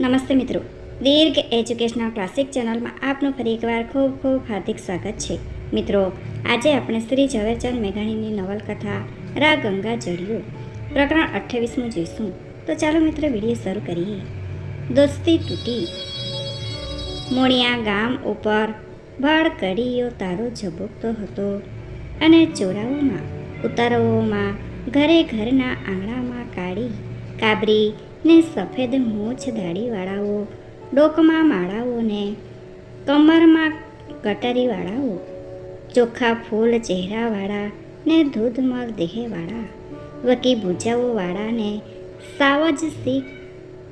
નમસ્તે મિત્રો. દીર્ઘ educational classic ચેનલમાં આપનું ફરી એકવાર ખૂબ ખૂબ હાર્દિક સ્વાગત છે. મિત્રો, આજે આપણે શ્રી ઝવેરચંદ મેઘાણીની નવલકથા રા ગંગા જળિયો પ્રકરણ અઠ્ઠાવીસમું જોઈશું. તો ચાલો મિત્રો વીડિયો શરૂ કરીએ. દોસ્તી તૂટી. મોણિયા ગામ ઉપર ભળ કડીઓ તારો ઝબુકતો હતો અને ચોરાઓમાં ઉતારવોમાં ઘરે ઘરના આંગણામાં કાળી, કાબરી ને સફેદ મૂછ દાઢીવાળાઓ ડોકમાં માળાઓ ને કમરમાં કટરીવાળાઓ ચોખ્ખા ફૂલ ચહેરાવાળા ને ધૂધમર દેહવાળા, વકી ભૂજાઓવાળા ને સાવજ સી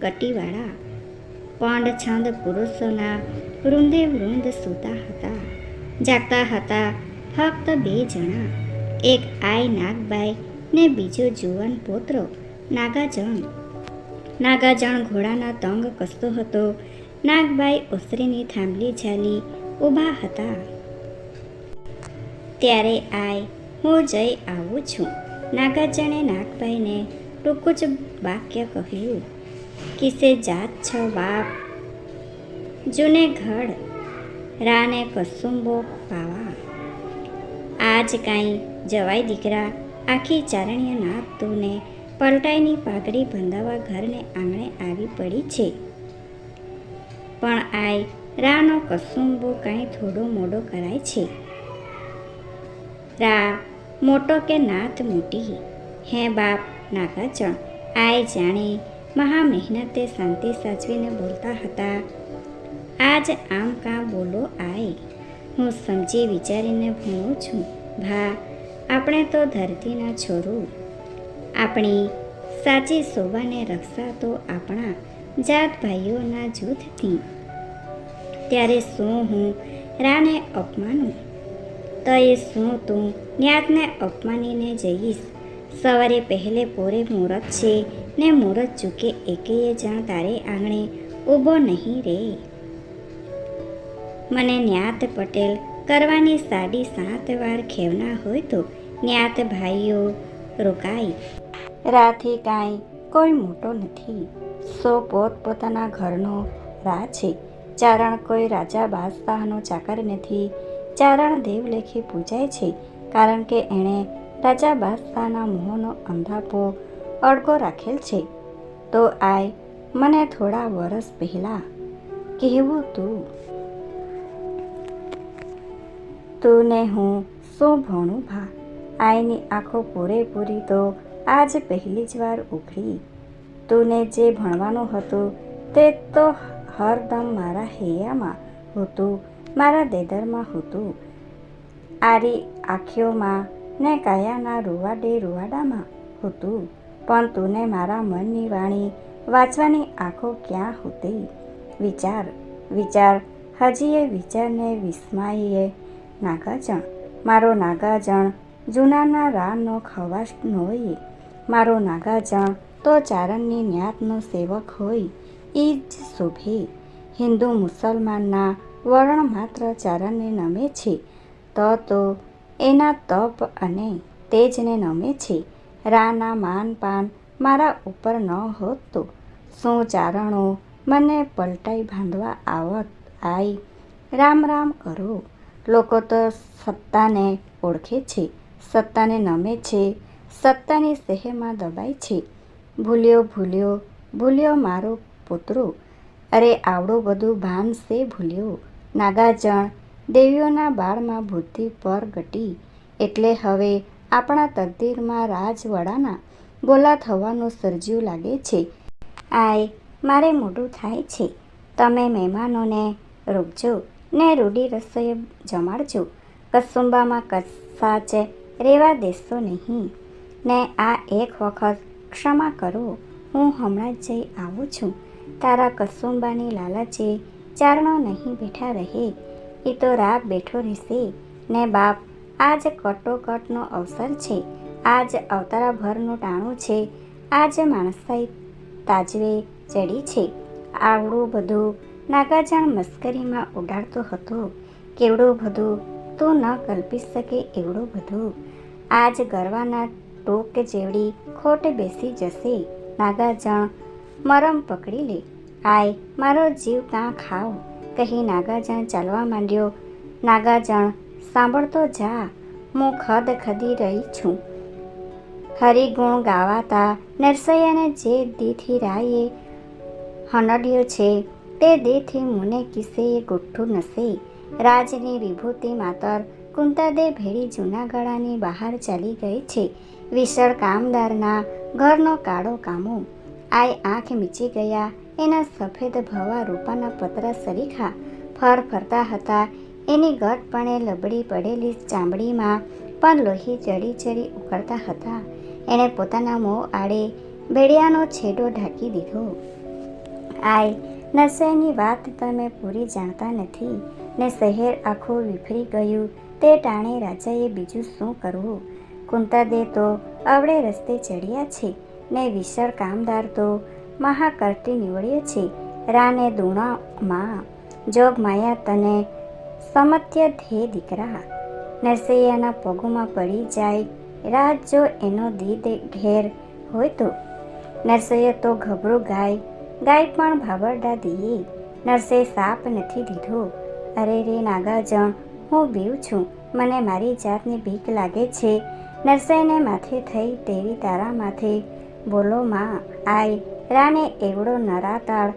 કટીવાળા, પંડ છંદ પુરુષોના વૃંદે વૃંદ સૂતા હતા. જાગતા હતા ફક્ત બે જણા, એક આઈ નાગબાઈ ને બીજો જુવાન પોત્રો નાગાજણ નાગાજણ ઘોડાના તંગ કસતો હતો. નાગભાઈ ઓસરીની થાંભલી ઝાલી ઊભા હતા. ત્યારે આય, હું જઈ આવું છું, નાગાજણે નાગભાઈને ટૂંકું જ વાક્ય કહ્યું. કિસે જાત છો બાપ, જૂને ઘડ, રાને કસુંબો પાવા. આજ કાંઈ જવાય દીકરા, આખી ચારણીય તું તુને પલટાઈની પાઘડી બંધાવા ઘરને આંગણે આવી પડી છે. પણ આય, રાનો કસુંબો કાંઈ થોડો મોડો કરાય છે. રા, મોટો કે નાથ મોટી? હે બાપ નાગાચણ આય જાણે મહા મહેનતે શાંતિ સાચવીને બોલતા હતા. આજ આમ કાં બોલો આય? હું સમજી વિચારીને ભણું છું. ભા, આપણે તો ધરતીના છોરું. આપણી સાચી શોભાને રક્ષા તો આપણા જાત ભાઈઓના જૂથથી. ત્યારે શું હું રાને અપમાનું? તો એ શું તું ન્યાતને અપમાનીને જઈશ? સવારે પહેલે પોરે મુહૂર્ત છે ને મુહૂર્ત ચૂકે એકેય જણ તારે આંગણે ઊભો નહીં રે. મને ન્યાત પટેલ કરવાની સાડી સાત વાર ખેવના હોય તો ન્યાત ભાઈઓ રોકાય. રાથી કાંઈ કોઈ મોટો નથી. સો પોત પોતાના ઘરનો રા છે. ચારણ કોઈ રાજા બાદશાહનો ચાકર નથી. ચારણ દેવલેખી પૂજાય છે. કારણ કે એણે રાજા બાદશાહના મોહનો અંધાપો અડગો રાખેલ છે. તો આય, મને થોડા વરસ પહેલાં કહેવું તું. તું ને હું શું ભણું ભા? આઈની આંખો પૂરેપૂરી તો આજ પહેલી જ વાર ઉઘડી તુને જે ભણવાનું હતું તે તો હરદમ મારા હૈયામાં હતું, મારા દેદરમાં હતું. આરી આંખીઓમાં ને કાયાના રૂવાડે રૂવાડામાં હતું, પણ તુને મારા મનની વાણી વાંચવાની આંખો ક્યાં હતી? વિચાર વિચાર હજી એ વિચારને વિસ્માયે નાગાજણ, મારો નાગાજણ, જૂનાના રાનો ખવાશ નોય મારો નાગાજણ તો ચારણની ન્યાતનો સેવક હોય એ જ શોભે. હિન્દુ મુસલમાનના વર્ણ માત્ર ચારણને નમે છે, તો તો એના તપ અને તેજને નમે છે. રાના માન પાન મારા ઉપર ન હોત તો શું ચારણો મને પલટાઈ બાંધવા આવત? આઈ, રામ રામ કરો. લોકો તો સત્તાને ઓળખે છે, સત્તાને નમે છે સત્તાની સહેમાં દબાય છે. ભૂલ્યો ભૂલ્યો ભૂલ્યો મારો પુત્રો. અરે, આવડું બધું ભાન સે ભૂલ્યો. નાગાજણ, દેવીઓના બાળમાં બુદ્ધિ પર ગટી એટલે હવે આપણા તકદીરમાં રાજવડાના ગોલા થવાનું સર્જ્યું લાગે છે. આય, મારે મોટું થાય છે. તમે મહેમાનોને રોકજો ને રૂડી રસોઈ જમાડજો. કસુંબામાં કસાચ રહેવા દેશો નહીં. ને આ એક વખત ક્ષમા કરો, હું હમણાં જ જઈ આવું છું. તારા કસુંબાની લાલચે ચારણો નહીં બેઠા રહે. એ તો રાગ બેઠો રહેશે. ને બાપ, આજ કટોકટનો અવસર છે. આજ અવતારાભરનું ટાણું છે. આજ માણસાઈ તાજવે ચડી છે. આવડું બધું નાગાજાણ મસ્કરીમાં ઉડાડતો હતો. કેવડું બધું તું ન કલ્પી શકે એવડું બધું. આજ ગરવાના ટોક જેવડી ખોટ બેસી જશે. નાગાજણ મરમ પકડી લે. આય, મારો જીવ કાં ખાવ? કહી નાગાજણ ચાલવા માંડ્યો. નાગાજણ સાંભળતો જા. હું ખદ ખદી રહી છું. હરિગુણ ગાવાતા નરસૈયાને જે દીથી રાયે હનડ્યો છે, તે દેથી મુને કિસે ગુઠ્ઠું નસે. રાજની વિભૂતિ માતર કુંતાદે ભેળી જૂના ગળાની બહાર ચાલી ગઈ છે. વિશાળ કામદારના ઘરનો કાળો કામો. આય આંખ મીચી ગયા. એના સફેદ ભવા રૂપાના પતરા સરીખા ફર ફરતા હતા. એની ગટપણે લબડી પડેલી ચામડીમાં પણ લોહી ચડી ચડી ઉકળતા હતા. એણે પોતાના મોં આડે ભેડિયાનો છેડો ઢાંકી દીધો. આય નરસૈની વાત તમે પૂરી જાણતા નથી ને શહેર આખું વિફરી ગયું. તે ટાણે રાજાએ બીજું શું કરવું? કુંતાદે તો અવળે રસ્તે ચડ્યા છે. ને વિશાળ કામદાર તો મહાકર્તી નીવડ્યો છે. રાને દુણામાં જોગ માયા તને સમત્ય ધે દીકરા. નરસૈયાના પગોમાં પડી જાય રાત જો એનો દીદ ઘેર હોય તો. નરસૈયા તો ગભરો ગાય ગાય પણ ભાબરડા દીએ. નરસે સાપ નથી દીધો. અરે રે નાગાજણ, હું બીવ છું. મને મારી જાતની બીક લાગે છે. નરસૈને માથે થઈ તેવી તારા માથે બોલો, માં આય રાને એવડો નરાતાળ.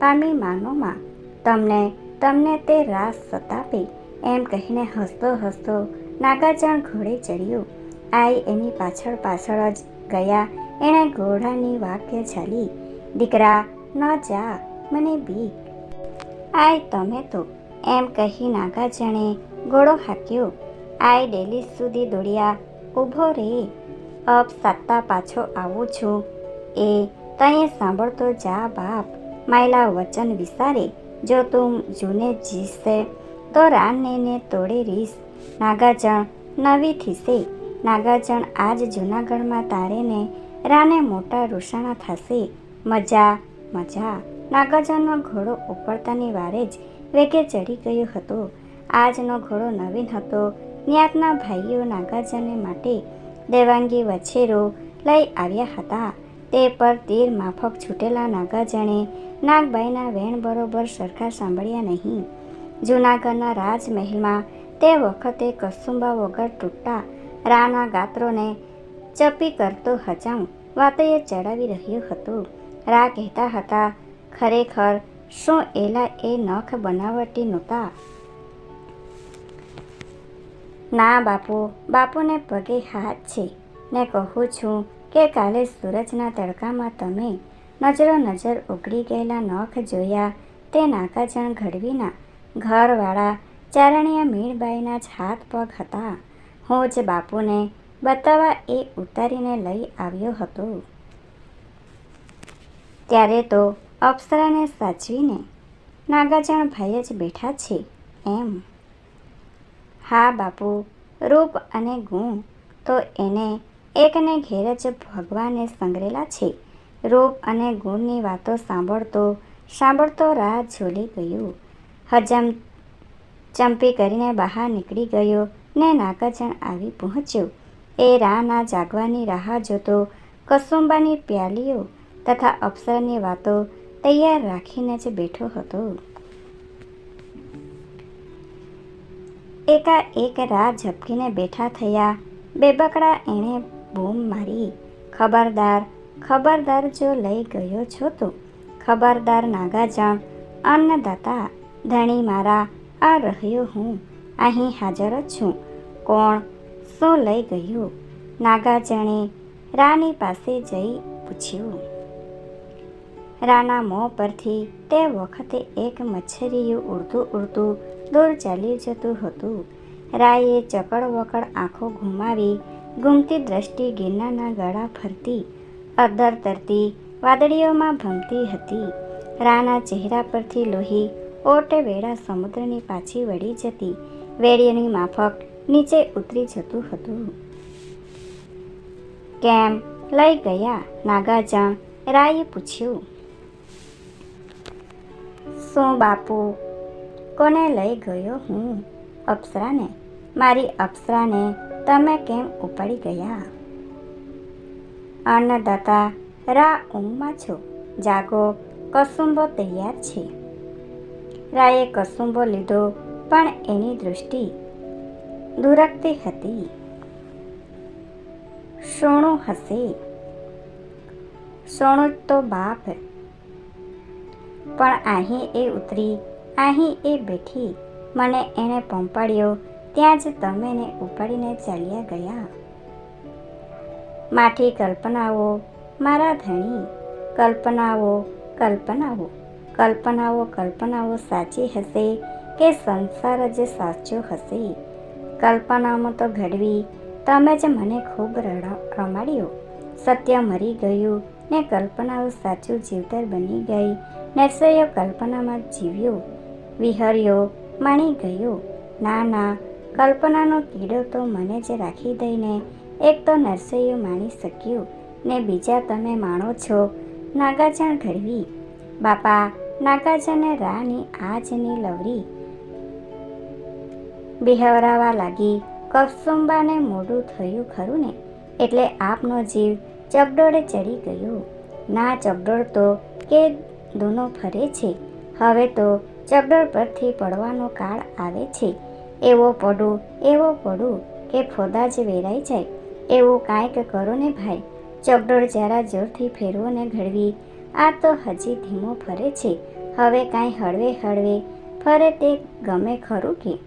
પામી માનો, માં, તમને તમને તે રાસ સતાપી. એમ કહીને હસતો હસતો નાગાજણ ઘોડે ચડ્યું. આય એની પાછળ પાછળ જ ગયા. એણે ઘોડાની વાક્ય ચાલી દીકરા, ન જા, મને બીક. આય તમે તો, એમ કહી નાગાજણે ઘોડો હાક્યો. આય ડેલી સુધી દોડ્યા. ઊભો રે અબ સત્તા પાછો આવું છું. એ તઈએ સાંભળતો જા બાપ. માયલા વચન વિસારે. જો તું જૂને જીસે તો રાનને તોડી રીસ. નાગાજણ નવી થીસે નાગાજણ આજ જૂનાગઢમાં તારે ને રાને મોટા રોષાણા થશે. મજા મજા. નાગાજણનો ઘોડો ઉપડતાની વારે જ વેગે ચડી ગયો હતો. આજનો ઘોડો નવીન હતો. ન્યાતના ભાઈઓ નાગાર્જને માટે દેવાંગી વછેરો લઈ આવ્યા હતા. તે પર તીર માફક છૂટેલા નાગાજણે નાગબાઈના વેણ બરોબર સરખા સાંભળ્યા નહીં. જૂનાગઢના રાજમહેલમાં તે વખતે કસુંબા વગર તૂટતા રાના ગાત્રોને ચપી કરતો હજામ વાતોએ ચડાવી રહ્યું હતું. રા કહેતા હતા, ખરેખર શું એલા એ નખ બનાવટી નહોતા? ના બાપુ, બાપુને પગે હાથ છે. ને કહું છું કે કાલે સૂરજના તડકામાં તમે નજરો નજર ઉગડી ગયેલા નખ જોયા, તે નાકાજણ ઘડવીના ઘરવાળા ચારણીયા મીણબાઈના જ હાથ પગ હતા. હું જ બાપુને બતાવવા એ ઉતારીને લઈ આવ્યો હતો. ત્યારે તો અપ્સરાને સાચવીને નાગાજણ ભાઈ જ બેઠા છે એમ હા, બાપુ. રૂપ અને ગુણ તો એને એકને ઘેર જ ભગવાને સંગ્રેલા છે. રૂપ અને ગુણની વાતો સાંભળતો સાંભળતો રાહ ઝૂલી ગયું. હજમ ચંપી કરીને બહાર નીકળી ગયો ને નાગાજણ આવી પહોંચ્યો. એ રાહના જાગવાની રાહ જોતો કસુંબાની પ્યાલીઓ તથા અપ્સરની વાતો તૈયાર રાખીને જ બેઠો હતો. એકાએક રાહ ઝપકીને બેઠા થયા. બેબકડા એણે બૂમ મારી. ખબરદાર ખબરદાર જો લઈ ગયો છો તો? ખબરદાર નાગાજણ, અન્નદાતા, ધણી મારા, આ રહ્યો હું, અહીં હાજર જ છું. કોણ? શું લઈ ગયું? નાગાજણે રાની પાસે જઈ પૂછ્યું. રાના મોં પરથી તે વખતે એક મચ્છરીયું ઉડતું ઉડતું દૂર ચાલી જતું હતું. રાયે ચકડ વકડ આંખો ઘુમાવી ગુમતી દ્રષ્ટિ ગિરનારના ગળા ફરતી અદર તરતી વાદળીઓમાં ભમતી હતી. રાના ચહેરા પરથી લોહી ઓટે વેળા સમુદ્રની પાછી વળી જતી. વેળીની માફક નીચે ઉતરી જતું હતું. કેમ લઈ ગયા, નાગાજણ? રાયે પૂછ્યું. શું બાપુ કોને લઈ ગયો હું અપ્સરાને? મારી અપ્સરાને તમે કેમ ઉપાડી ગયા? અન્નદાતા, રા ઊંઘમાં છો. જાગો, કસુંબો તૈયાર છે. રાએ કસુંબો લીધો, પણ એની દૃષ્ટિ દુરકતી હતી. સોણું હશે. સોણું તો બાપ. પણ અહીં એ ઉતરી અહીં એ બેઠી મને એણે પંપાડ્યો ત્યાં જ તમે એને ઉપાડીને ચાલ્યા ગયા. માઠી કલ્પનાઓ, મારા ધણી, કલ્પનાઓ કલ્પનાઓ કલ્પનાઓ કલ્પનાઓ સાચી હશે કે સંસાર જ સાચો હશે? કલ્પનામાં તો ઘડવી તમે જ મને ખૂબ રમાડ્યો. સત્ય મરી ગયું ને કલ્પનાઓ સાચું જીવતર બની ગઈ નરસૈયો કલ્પનામાં જીવ્યો. વિહર્યો, માણી ગયો. ના ના કલ્પનાનો કીડો તો મને જ રાખી દઈને એક તો નરસૈયું માણી શક્યું ને બીજા તમે માણો છો. નાગાજણ ઘડવી. બાપા નાગાજને રાની આજની લવરી. બિહવરાવા લાગી. કસુંબાને મોડું થયું ખરું ને? એટલે આપનો જીવ ચગડોળે ચડી ગયો. ના ચગડોળ તો કે દૂનો ફરે છે. હવે તો ચગડોળ પરથી પડવાનો કાળ આવે છે. એવો પડું એવો પડું કે ફોદા જ વેરાઈ જાય. એવું કાંઈક કરો ને ભાઈ. ચબડોળ જરા જોરથી ફેરવો ને ઘડવી. આ તો હજી ધીમો ફરે છે. હવે કાંઈ હળવે હળવે ફરે તે ગમે ખરું કે.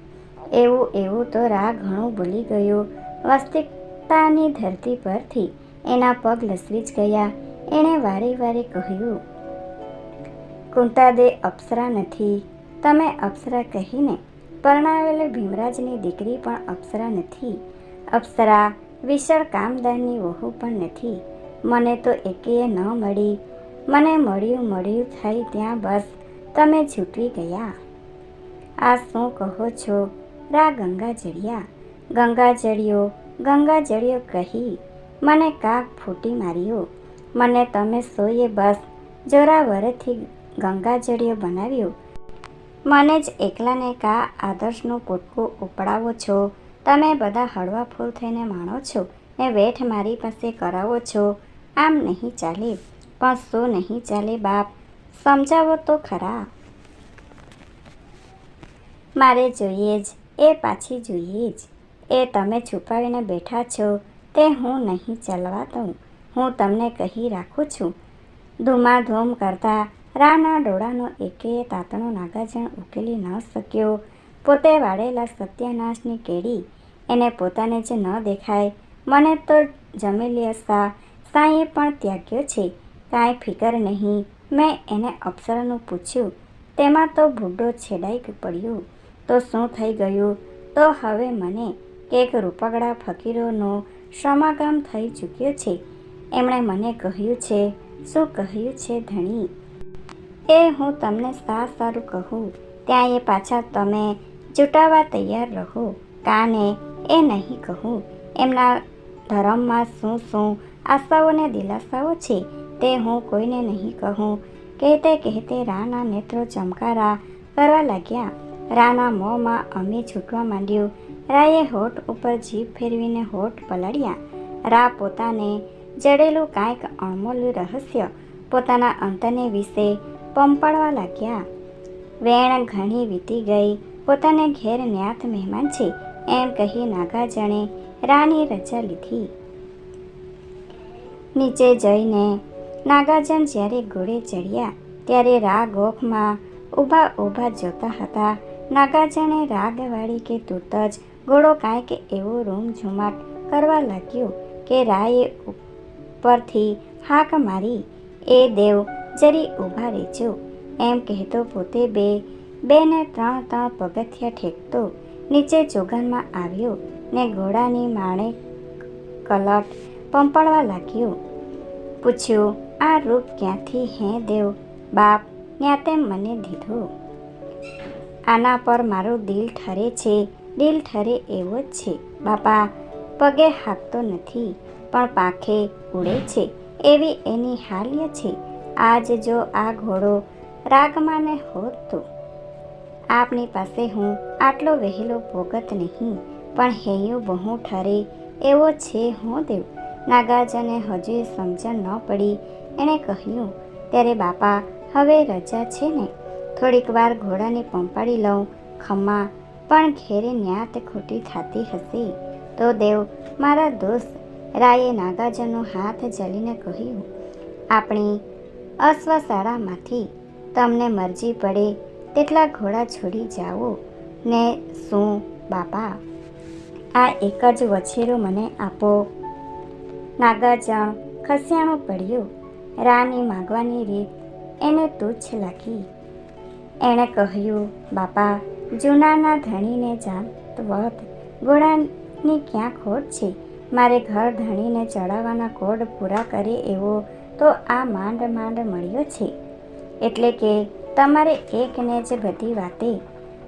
એવું એવું તો રા ઘણું ભૂલી ગયો. વાસ્તવિકતાની ધરતી પરથી એના પગ લસવી જ ગયા. એણે વારે વારે કહ્યું કુંતાદે અપ્સરા નથી. તમે અપ્સરા કહીને પરણાવેલી ભીમરાજની દીકરી પણ અપ્સરા નથી. અપ્સરા વિશાળ કામદારની વહુ પણ નથી. મને તો એકેય ન મળી. મને મળ્યું મળ્યું થઈ ત્યાં બસ તમે છૂટી ગયા. આ શું કહો છો? રા ગંગા જળિયા ગંગા જળિયો ગંગા જળિયો કહી મને કાક ફૂટી માર્યો. મને તમે સોયે બસ, જોરાવરેથી ગંગા જળિયો બનાવ્યું. મને જ એકલાને કા આદર્શનું પોટકું ઉપડાવો છો? તમે બધા હળવા ફૂલ થઈને માણો છો. ને વેઠ મારી પાસે કરાવો છો. આમ નહીં ચાલે પણ શું નહીં ચાલે બાપ. સમજાવો તો ખરા. મારે જોઈએ જ, એ પાછી જોઈએ જ. એ તમે છુપાવીને બેઠા છો, તે હું નહીં ચાલવા દઉં. હું તમને કહી રાખું છું. ધૂમાધૂમ કરતા રાના ડોળાનો એકેય તાતણો નાગાજણ ઉકેલી ન શક્યો. પોતે વાળેલા સત્યાનાશની કેડી એને પોતાને જ ન દેખાય. મને તો જમેલી સા સાંઈએ પણ ત્યાગ્યો છે. કાંઈ ફિકર નહીં. મેં એને અપ્સરાનું પૂછ્યું. તેમાં તો ભૂડો છેડાઈ પડ્યો. તો શું થઈ ગયું? તો હવે મને એક રૂપગડા ફકીરોનો સમાગમ થઈ ચૂક્યો છે. એમણે મને કહ્યું છે. શું કહ્યું છે ધણી? એ હું તમને સા સારું કહું, ત્યાં એ પાછા તમે ચૂંટાવા તૈયાર રહો. કાને એ નહીં કહું, એમના ધર્મમાં શું શું આશાઓને દિલાસાઓ છે તે હું કોઈને નહીં કહું. કહેતે કહેતે રાના નેત્રો ચમકારા કરવા લાગ્યા. રાના મોંમાં અમે છૂટવા માંડ્યું. રાએ હોઠ ઉપર જીભ ફેરવીને હોઠ પલાળ્યા. રા પોતાને જડેલું કાંઈક અણમોલું રહસ્ય પોતાના અંતને વિશે પંપાડવા લાગ્યા. વેણ ઘણી વીતી ગઈ. પોતાને ઘેર ન્યાત મહેમાન છે એમ કહી નાગાજણે રાની રજા લીધી. નીચે જઈને નાગાજન જ્યારે ઘોડે ચડ્યા ત્યારે રા ગોખમાં ઊભા ઊભા જોતા હતા. નાગાજણે રાગવાળી કે તૂત જ ઘોડો કાંઈક એવો રૂમ ઝુમાટ કરવા લાગ્યો કે રાએ ઉપરથી હાક મારી. એ દેવ જરી ઊભા રહેજો. એમ કહેતો પોતે બે બે ને ત્રણ ત્રણ પગથિયા ઠેકતો, નીચે ચોગાનમાં આવ્યો ને ઘોડાની માણે કલટ પંપાડવા લાગ્યો. પૂછ્યું, આ રૂપ ક્યાંથી હે દેવ? બાપ ત્યાં તેમ મને દીધો. આના પર મારું દિલ ઠરે છે, દિલ ઠરે એવો જ છે. બાપા, પગે હાંકતો નથી, પણ પાખે ઉડે છે, એવી એની હાલ્ય છે. આજ જો આ ઘોડો રાગમાને હોત. તો આપની પાસે હું આટલો વહેલો ભોગત નહીં, પણ હૈયું બહુ ઠરે, એવો છે હું દેવ. નાગાર્જને હજુ સમજણ ન પડી, એણે કહ્યું ત્યારે બાપા, હવે રજા છે ને? થોડીક વાર ઘોડાને પંપાડી લઉં, ખમ્મા, પણ ઘેરે ન્યાત ખોટી થતી હશે. તો દેવ, મારા દોસ્ત. રાયે નાગાજનો હાથ જલીને કહ્યું, આપણી અશ્વશાળામાંથી તમને મરજી પડે તેટલા ઘોડા છોડી જાઓ. ને શું, બાપા? આ એક જ વછેરો મને આપો. નાગાજણ ખસ્યાણો પડ્યું. રાની માગવાની રીત એને તુચ્છ લાગી. એણે કહ્યું, બાપા, જૂનાના ધણીને જાત વત ઘોડાની ક્યાં ખોટ છે? મારે ઘર ધણીને ચડાવવાના કોડ પૂરા કરે એવો તો આ માંડ માંડ મળ્યો છે. એટલે કે તમારે એકને જ બધી વાતે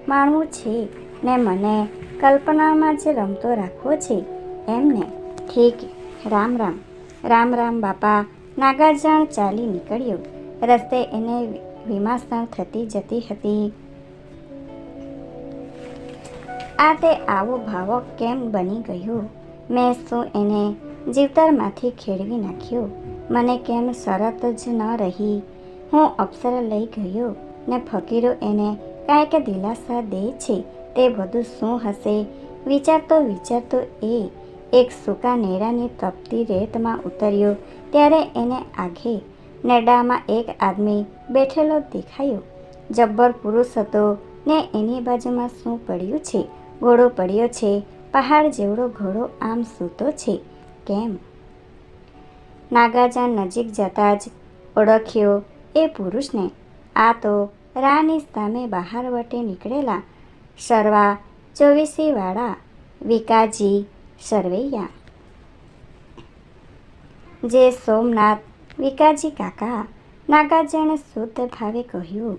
માણવું છે ને મને કલ્પનામાં જ રમતો રાખવો છે. એમને ઠીક, રામ રામ. રામ રામ બાપા નાગાર્જણ ચાલી નીકળ્યો. રસ્તે એને વિમાસણ થતી જતી હતી. આ તે આવો ભાવક કેમ બની ગયો? મેં શું એને જીવતરમાંથી ખેડવી નાખ્યો? મને કેમ શરત જ ન રહી? હું અપ્સર લઈ ગયો ને ફકીરો એને કાંઈક દિલાસા દે છે, તે બધું શું હશે? વિચારતો વિચારતો એ એક સૂકા નેરાની તપતી રેતમાં ઉતર્યો, ત્યારે એને આઘે નેડામાં એક આદમી બેઠેલો દેખાયો. જબ્બર પુરુષ હતો ને એની બાજુમાં શું પડ્યું છે? ઘોડો પડ્યો છે, પહાડ જેવડો ઘોડો આમ સૂતો છે. કેમ? નાગાજા નજીક જતા જ ઓળખ્યો એ પુરુષને. આ તો રાની સામે બહાર વટે નીકળેલા સર્વા ચોવીસીવાળા વિકાજી સરવૈયા. જે સોમનાથ વિકાજી કાકા નાગાજણે શુદ્ધ ભાવે કહ્યું,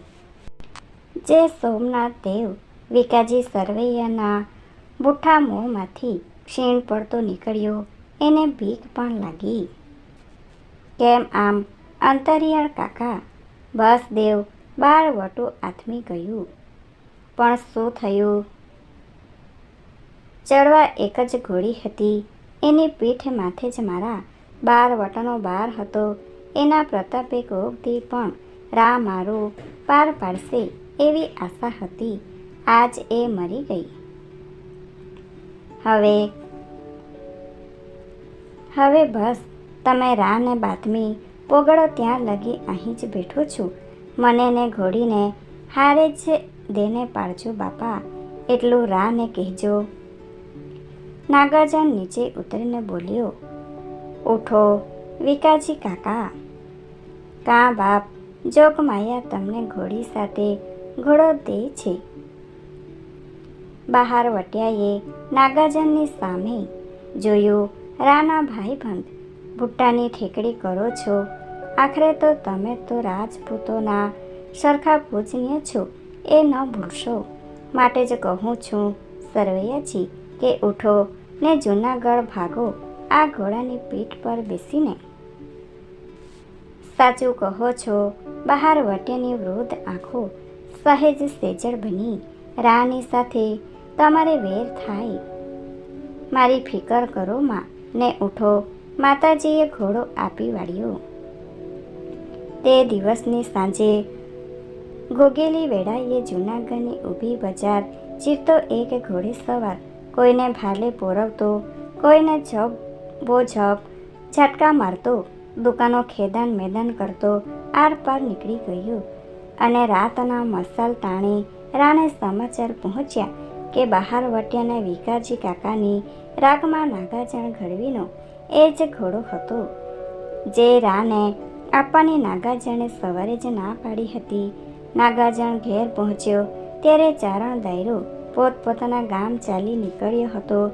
જે સોમનાથ દેવ વિકાજી સરવૈયાના બુઠ્ઠા મોંમાંથી ક્ષીણ પડતો નીકળ્યો, એને બીક પણ લાગી. કેમ આમ? અંતરિયાળ કાકા બસ દેવ બાર વટો આથમી ગયું. પણ શું થયું? ચડવા એક જ ઘોડી હતી. એની પીઠ માથે જ મારા બાર વટનો બાર હતો. એના પ્રતાપે કોકથી પણ રા મારો પાર પાડશે એવી આશા હતી. આજ એ મરી ગઈ. હવે હવે બસ. તમે રાને બાતમી પોગળો ત્યાં લગી અહીં જ બેઠો છું. મને ને ઘોડીને, હારે જ દેને પાડજો બાપા, એટલું રાને કહેજો. નાગાજન નીચે ઉતરીને બોલ્યો, ઉઠો, વિકાજી કાકા. કાં બાપ જોગમાયા તમને ઘોડી સાથે ઘોડો દે છે. બહાર વટ્યાએ નાગાજનની સામે જોયું રાના ભાઈબંધ ભુટ્ટાની ઠેકડી કરો છો. આખરે તો તમે તો રાજપૂતોના સરખા પૂજનીય છો, એ ન ભૂલશો. માટે જ કહું છું, સરવૈયાજી, કે ઉઠો ને જૂનાગઢ ભાગો આ ઘોડાની પીઠ પર બેસીને. સાચું કહો છો, બહાર વટેની વૃદ્ધ આંખો સહેજ સેજળ બની, રાની સાથે તમારે વેર થાય. મારી ફિકર કરો માં ને ઉઠો માતાજીએ ઘોડો આપી વાળ્યો. તે દિવસની સાંજે ગોગેલી વેળાએ જૂનાગઢની ઊભી બજાર ચીરતો એક ઘોડે સવાર. કોઈને ભાલે પોરવતો, કોઈને જપ બો જપ ઝાટકા મારતો, દુકાનો ખેદાન મેદાન કરતો, આર પાર નીકળી ગયો. અને રાતના મસાલ તાણી રાણે સમાચાર પહોંચ્યા કે બહાર વટ્યાના વિકાજી કાકાની રાગમાં નાગાજણ ઘડવીનો એ જ ઘોડો હતો. જે રાને આપવાની નાગાજણે સવારે જ ના પાડી હતી. નાગાજણ ઘેર પહોંચ્યો. ત્યારે ચારણ દાયરો પોતપોતાના ગામ ચાલી નીકળ્યો હતો.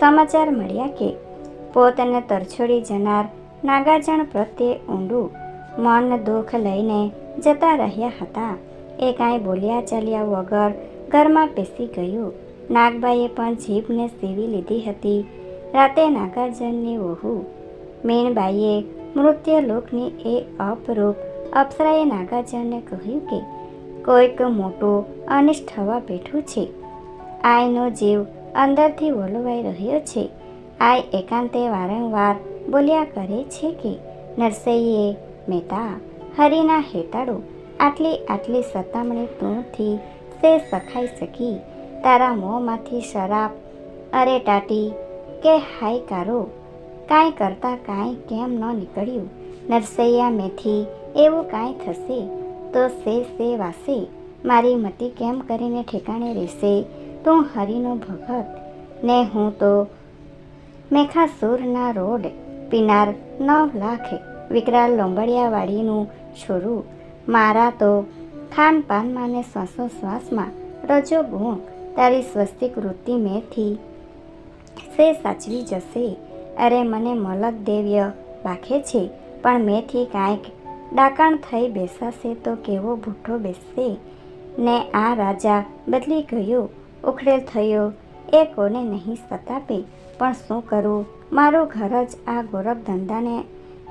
સમાચાર મળ્યા કે પોતને તરછોડી જનાર નાગાજણ પ્રત્યે ઊંડું મન દુઃખ લઈને જતા રહ્યા હતા. એ કાંઈ બોલ્યા ચાલ્યા વગર ઘરમાં પેસી ગયું. નાગબાઈએ પણ જીભને સીવી લીધી હતી. રાતે નાગાર્જુનની વહુ મીણબાઈએ મૃત્યુલોકની એ અપરૂપ અપ્સરાએ નાગાર્જુનને કહ્યું કે, કોઈક મોટું અનિષ્ટ થવા બેઠું છે. આયનો જીવ અંદરથી વલોવાઈ રહ્યો છે. આય એકાંતે વારંવાર બોલ્યા કરે છે કે, નરસૈયે મહેતા હરિના હેતાળો, આટલી આટલી સતામણી તુંથી તે સખાઈ શકી તારા મોંમાંથી શરાબ અરે ટાટી કે, હાય કારો, કાંઈ કરતાં કાંઈ કેમ ન નીકળ્યું? નરસૈયા મેથી, એવું કાંઈ થશે? તો સે સે વાસે, મારી મતી કેમ કરીને ઠેકાણે રહેશે? તું હરિનો ભગત, ને હું તો મેખાસુરના રોડ પીનાર નવ લાખ વિકરાલ લોંબડિયાવાડીનું છોરું. મારા તો ખાનપાનમાં ને શ્વાસોશ્વાસમાં રજો ગુણ તારી સ્વસ્તિક વૃત્તિ મેથી સે સાચવી જશે. અરે મને મલક દેવ્ય રાખે છે, પણ મેથી કાંઈક ડાકણ થઈ બેસાશે તો કેવો ભૂઠો બેસશે ને આ રાજા બદલી ગયો, ઉખડેલ થયો. એ કોને નહીં સતાપે પણ શું કરું? મારું ઘર જ આ ગોરખ ધંધાને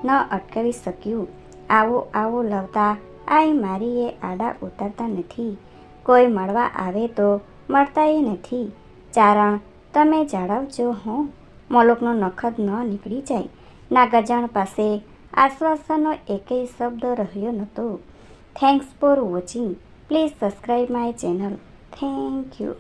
ન અટકાવી શક્યું. આવો આવો લવતા આઈ મારી એ આડા ઉતરતા નથી. કોઈ મળવા આવે તો મળતાય નથી. ચારણ તમે જાળવજો, હું. મોલોકનો નખદ ન નીકળી જાય. નાગરજાણ પાસે આશ્વાસનનો એકેય શબ્દ રહ્યો નહોતો. Thanks for watching please subscribe my channel thank you